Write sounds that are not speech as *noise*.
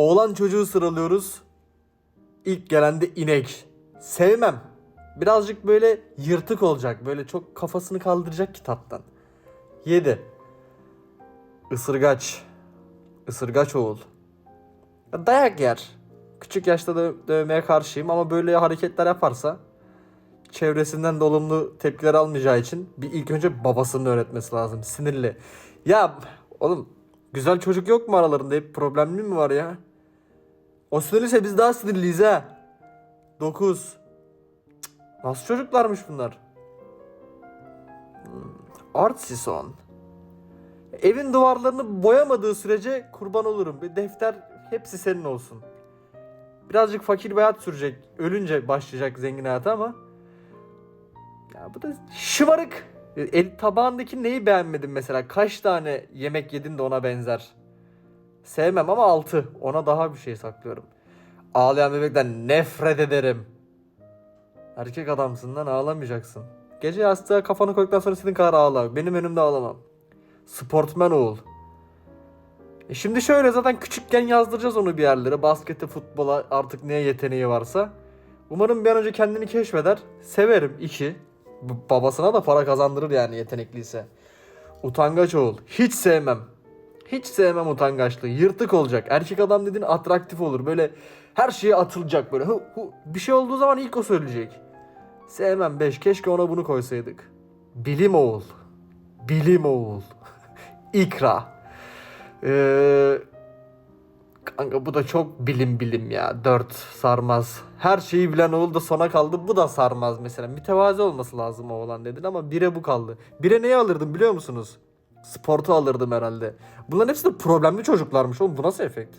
Oğlan çocuğu sıralıyoruz. İlk gelen de inek. Sevmem. Birazcık böyle yırtık olacak. Böyle çok kafasını kaldıracak kitaptan. 7. Isırgaç. Isırgaç oğul. Ya Dayak yer. Küçük yaşta da dövmeye karşıyım ama böyle hareketler yaparsa çevresinden de olumlu tepkiler almayacağı için bir ilk önce babasının öğretmesi lazım. Sinirli. Ya oğlum güzel çocuk yok mu aralarında? Hep problemli mi var ya? O sinirliyse biz daha sinirliyiz ha. 9. Nasıl çocuklarmış bunlar? Hmm, Art Sison. Evin duvarlarını boyamadığı sürece kurban olurum. Bir defter hepsi senin olsun. Birazcık fakir bir hayat sürecek. Ölünce başlayacak zengin hayatı ama. Ya bu da şımarık. El tabağındaki neyi beğenmedin mesela? Kaç tane yemek yedin de ona benzer? Sevmem ama 6. Ona daha bir şey saklıyorum. Ağlayan bebekten nefret ederim. Erkek adamsın lan ağlamayacaksın. Gece yastığa kafanı koyduktan sonra istediğin kadar ağla. Benim önümde ağlamam. Sportman oğul. E şimdi şöyle zaten küçükken yazdıracağız onu bir yerlere. Baskete, futbola artık neye yeteneği varsa. Umarım bir an önce kendini keşfeder. Severim. 2. Babasına da para kazandırır yani yetenekliyse. Utangaç oğul. Hiç sevmem. Hiç sevmem utangaçlığı. Yırtık olacak. Erkek adam dediğin atraktif olur. Böyle her şeye atılacak böyle. Hı, hı. Bir şey olduğu zaman ilk o söyleyecek. Sevmem 5. Keşke ona bunu koysaydık. Bilim oğul. Bilim oğul. *laughs* İkra. Ee, kanka bu da çok bilim bilim ya. 4 sarmaz. Her şeyi bilen oğul da sona kaldı. Bu da sarmaz mesela. Mütevazi olması lazım o olan dedin ama 1'e bu kaldı. 1'e neyi alırdım biliyor musunuz? Sportu alırdım herhalde. Bunların hepsi de problemli çocuklarmış oğlum. Bu nasıl efekt?